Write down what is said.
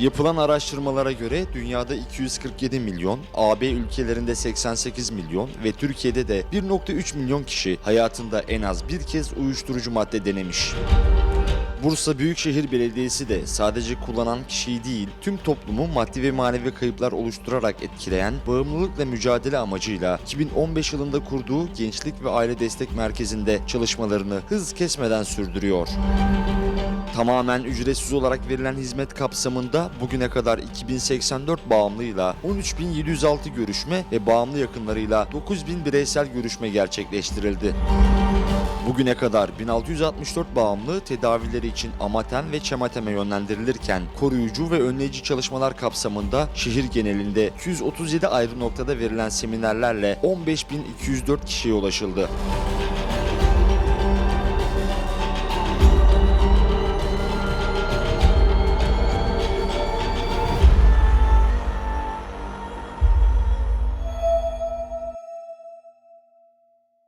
Yapılan araştırmalara göre dünyada 247 milyon, AB ülkelerinde 88 milyon ve Türkiye'de de 1.3 milyon kişi hayatında en az bir kez uyuşturucu madde denemiş. Bursa Büyükşehir Belediyesi de sadece kullanan kişiyi değil, tüm toplumu maddi ve manevi kayıplar oluşturarak etkileyen bağımlılıkla mücadele amacıyla 2015 yılında kurduğu Gençlik ve Aile Destek Merkezi'nde çalışmalarını hız kesmeden sürdürüyor. Tamamen ücretsiz olarak verilen hizmet kapsamında bugüne kadar 2084 bağımlıyla 13.706 görüşme ve bağımlı yakınlarıyla 9.000 bireysel görüşme gerçekleştirildi. Bugüne kadar 1664 bağımlı tedavileri için Amatem ve Çematem'e yönlendirilirken koruyucu ve önleyici çalışmalar kapsamında şehir genelinde 237 ayrı noktada verilen seminerlerle 15.204 kişiye ulaşıldı.